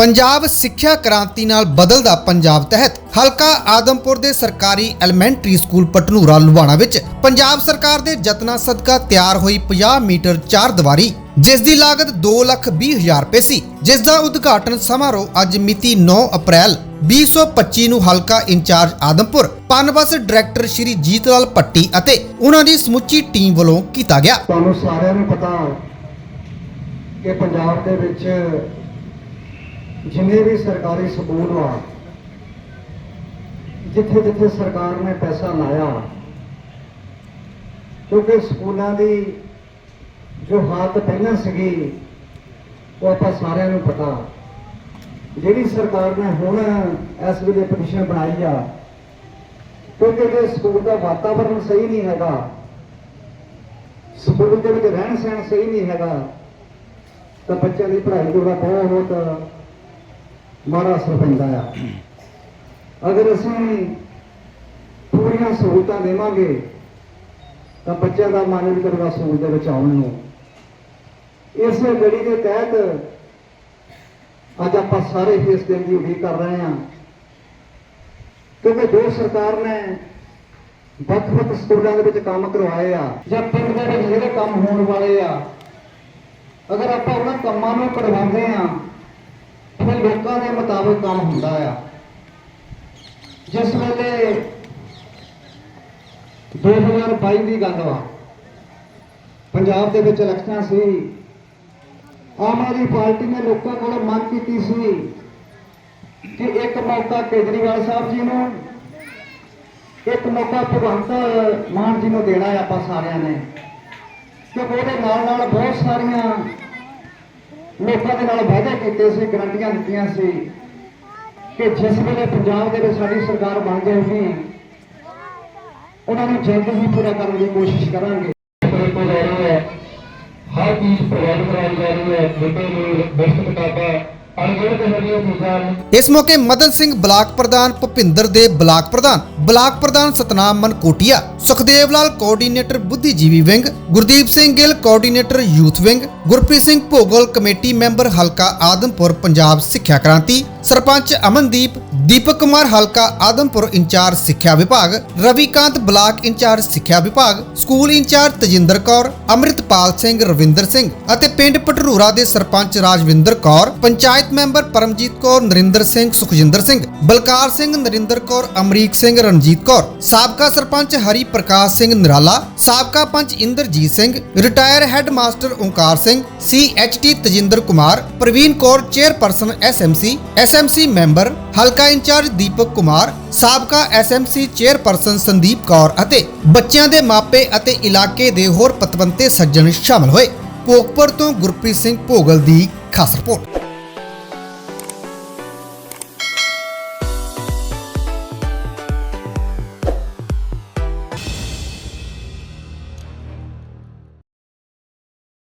ਪੰਜਾਬ ਸਿੱਖਿਆ ਕ੍ਰਾਂਤੀ ਨਾਲ ਬਦਲਦਾ ਪੰਜਾਬ ਤਹਿਤ ਹਲਕਾ ਆਦਮਪੁਰ ਦੇ ਸਰਕਾਰੀ ਐਲੀਮੈਂਟਰੀ ਸਕੂਲ ਪਟਨੂਰਾ ਲੁਬਾਣਾ ਵਿੱਚ ਪੰਜਾਬ ਸਰਕਾਰ ਦੇ ਯਤਨਾਂ ਸਦਕਾ ਤਿਆਰ ਹੋਈ 50 ਮੀਟਰ ਚਾਰ ਦੀਵਾਰੀ, ਜਿਸ ਦੀ ਲਾਗਤ 2 ਲੱਖ 20 ਹਜ਼ਾਰ ਰੁਪਏ ਸੀ। ਜਿਸ ਦਾ ਉਦਘਾਟਨ ਸਮਾਰੋਹ ਅੱਜ ਮਿਤੀ 9 ਅਪ੍ਰੈਲ 2025 ਨੂੰ ਹਲਕਾ ਇੰਚਾਰਜ ਆਦਮਪੁਰ, ਪਨਬਸ ਡਾਇਰੈਕਟਰ ਸ਼੍ਰੀ ਜੀਤ ਲਾਲ ਪੱਟੀ ਅਤੇ ਉਹਨਾਂ ਦੀ ਸਮੁੱਚੀ ਟੀਮ ਵੱਲੋਂ ਕੀਤਾ ਗਿਆ। ਤੁਹਾਨੂੰ ਸਾਰਿਆਂ ਨੂੰ ਪਤਾ ਕਿ ਪੰਜਾਬ ਦੇ ਵਿੱਚ ਜਿੰਨੇ ਵੀ ਸਰਕਾਰੀ ਸਕੂਲ ਆ, ਜਿੱਥੇ ਜਿੱਥੇ ਸਰਕਾਰ ਨੇ ਪੈਸਾ ਲਾਇਆ ਕਿਉਂਕਿ ਸਕੂਲਾਂ ਦੀ ਜੋ ਹਾਲਤ ਪਹਿਲਾਂ ਸੀਗੀ, ਉਹ ਆਪਾਂ ਸਾਰਿਆਂ ਨੂੰ ਪਤਾ ਜਿਹੜੀ ਸਰਕਾਰ ਨੇ ਹੁਣ ਇਸ ਵੇਲੇ ਪਟੀਸ਼ਨ ਬਣਾਈ ਆ, ਕਿਉਂਕਿ ਜੇ ਸਕੂਲ ਦਾ ਵਾਤਾਵਰਣ ਸਹੀ ਨਹੀਂ ਹੈਗਾ, ਸਕੂਲ ਦੇ ਵਿੱਚ ਰਹਿਣ ਸਹਿਣ ਸਹੀ ਨਹੀਂ ਹੈਗਾ, ਤਾਂ ਬੱਚਿਆਂ ਦੀ ਪੜ੍ਹਾਈ ਦੇ ਉੱਤੇ ਬਹੁਤ ਮਾੜਾ ਅਸਰ ਪੈਂਦਾ ਆ। ਅਗਰ ਅਸੀਂ ਪੂਰੀਆਂ ਸਹੂਲਤਾਂ ਦੇਵਾਂਗੇ, ਤਾਂ ਬੱਚਿਆਂ ਦਾ ਮਨ ਵੀ ਕਰਵਾ ਸਕੂਲ ਦੇ ਵਿੱਚ ਆਉਣ ਨੂੰ। ਇਸ ਲੜੀ ਦੇ ਤਹਿਤ ਅੱਜ ਆਪਾਂ ਸਾਰੇ ਇਸ ਦਿਨ ਦੀ ਉਡੀਕ ਕਰ ਰਹੇ ਹਾਂ। ਕਿਉਂਕਿ ਜੋ ਸਰਕਾਰ ਨੇ ਵੱਖ-ਵੱਖ ਸਕੂਲਾਂ ਦੇ ਵਿੱਚ ਕੰਮ ਕਰਵਾਏ ਆ, ਜਾਂ ਪਿੰਡ ਦੇ ਵਿੱਚ ਜਿਹੜੇ ਕੰਮ ਹੋਣ ਵਾਲੇ ਆ। ਅਗਰ ਆਪਾਂ ਉਹਨਾਂ ਕੰਮਾਂ ਨੂੰ ਕਰਵਾਉਂਦੇ ਆ ਫਿਰ ਲੋਕਾਂ ਦੇ ਮੁਤਾਬਕ ਕੰਮ ਹੁੰਦਾ ਆ। ਜਿਸ ਵੇਲੇ 2022 ਦੀ ਗੱਲ ਵਾ, ਪੰਜਾਬ ਦੇ ਵਿੱਚ ਇਲੈਕਸ਼ਨਾਂ ਸੀ, ਆਮ ਆਦਮੀ ਪਾਰਟੀ ਨੇ ਲੋਕਾਂ ਕੋਲੋਂ ਮੰਗ ਕੀਤੀ ਸੀ ਕਿ ਇੱਕ ਮੌਕਾ ਕੇਜਰੀਵਾਲ ਸਾਹਿਬ ਜੀ ਨੂੰ, ਇੱਕ ਮੌਕਾ ਭਗਵੰਤ ਮਾਨ ਜੀ ਨੂੰ ਦੇਣਾ ਹੈ ਆਪਾਂ ਸਾਰਿਆਂ ਨੇ। ਕਿਉਂਕਿ ਉਹਦੇ ਨਾਲ ਨਾਲ ਬਹੁਤ ਸਾਰੀਆਂ ਲੋਕਾਂ ਦੇ ਨਾਲ ਵਾਅਦੇ ਕੀਤੇ ਸੀ, ਗਰੰਟੀਆਂ ਦਿੱਤੀਆਂ ਸੀ ਕਿ ਜਿਸ ਵੇਲੇ ਪੰਜਾਬ ਦੇ ਵਿੱਚ ਸਾਡੀ ਸਰਕਾਰ ਬਣ ਜਾਊਗੀ ਉਹਨਾਂ ਨੂੰ ਜਲਦ ਹੀ ਪੂਰਾ ਕਰਨ ਦੀ ਕੋਸ਼ਿਸ਼ ਕਰਾਂਗੇ। ਹਰ ਚੀਜ਼ ਪ੍ਰੋਵਾਈਡ ਕਰਾਈ ਜਾ ਰਹੀ ਹੈ, ਬੇਟੇ ਨੂੰ ਬੈਸਟ ਕਿਤਾਬਾਂ ਅਣਗਿਣਤ ਹਰੀਆਂ ਚੀਜ਼ਾਂ ਨੇ ਇਸ ਮੌਕੇ ਮਦਨ ਸਿੰਘ ਬਲਾਕ ਪ੍ਰਧਾਨ ਭੁਪਿੰਦਰ ਦੇ ਬਲਾਕ ਪ੍ਰਧਾਨ ਬਲਾਕ ਪ੍ਰਧਾਨ Satnam Mankotia, Sukhdev Lal coordinator ਬੁੱਧੀਜੀਵੀ wing, Gurdeep Singh Gill coordinator youth wing, Gurpreet Singh Bhogal committee member ਹਲਕਾ ਆਦਮਪੁਰ ਪੰਜਾਬ ਸਿੱਖਿਆ ਕ੍ਰਾਂਤੀ, ਸਰਪੰਚ ਅਮਨਦੀਪ ਦੀਪਕ ਕੁਮਾਰ ਹਲਕਾ ਆਦਮਪੁਰ ਇੰਚਾਰਜ ਸਿੱਖਿਆ ਵਿਭਾਗ, ਰਵੀਕਾਂਤ ਬਲਾਕ ਇੰਚਾਰਜ ਸਿੱਖਿਆ ਵਿਭਾਗ, ਸਕੂਲ ਇੰਚਾਰਜ ਤਜਿੰਦਰ ਕੌਰ, ਅੰਮ੍ਰਿਤਪਾਲ ਸਿੰਘ ਰਵਿੰਦਰ ਸਿੰਘ ਅਤੇ ਪਿੰਡ ਪਟਰੂਰਾ ਦੇ ਸਰਪੰਚ ਰਾਜਵਿੰਦਰ ਕੌਰ, ਪੰਚਾਇਤ ਮੈਂਬਰ ਪਰਮਜੀਤ ਕੌਰ ਨਰਿੰਦਰ ਸਿੰਘ, ਸੁਖਜਿੰਦਰ ਸਿੰਘ, ਬਲਕਾਰ ਸਿੰਘ ਨਰਿੰਦਰ ਕੌਰ, ਅਮਰੀਕ ਸਿੰਘ ਰਣਜੀਤ ਕੌਰ, ਸਾਬਕਾ ਸਰਪੰਚ ਹਰੀ ਪ੍ਰਕਾਸ਼ ਸਿੰਘ ਨਿਰਾਲਾ, ਸਾਬਕਾ panch Inderjit Singh retire head master Onkar Singh CHT Tajinder Kumar, Parveen Kaur chairperson SMC SMC member ਹਲਕਾ ਇੰਚਾਰਜ ਦੀਪਕ ਕੁਮਾਰ, ਸਾਬਕਾ ਐਸਐਮਸੀ ਚੇਅਰਪਰਸਨ ਸੰਦੀਪ ਕੌਰ ਅਤੇ ਬੱਚਿਆਂ ਦੇ ਮਾਪੇ ਅਤੇ ਇਲਾਕੇ ਦੇ ਹੋਰ ਪਤਵੰਤੇ ਸੱਜਣ ਸ਼ਾਮਲ ਹੋਏ। ਭੋਗਪੁਰ ਤੋਂ ਗੁਰਪ੍ਰੀਤ ਸਿੰਘ ਭੋਗਲ ਦੀ ਖਾਸ ਰਿਪੋਰਟ।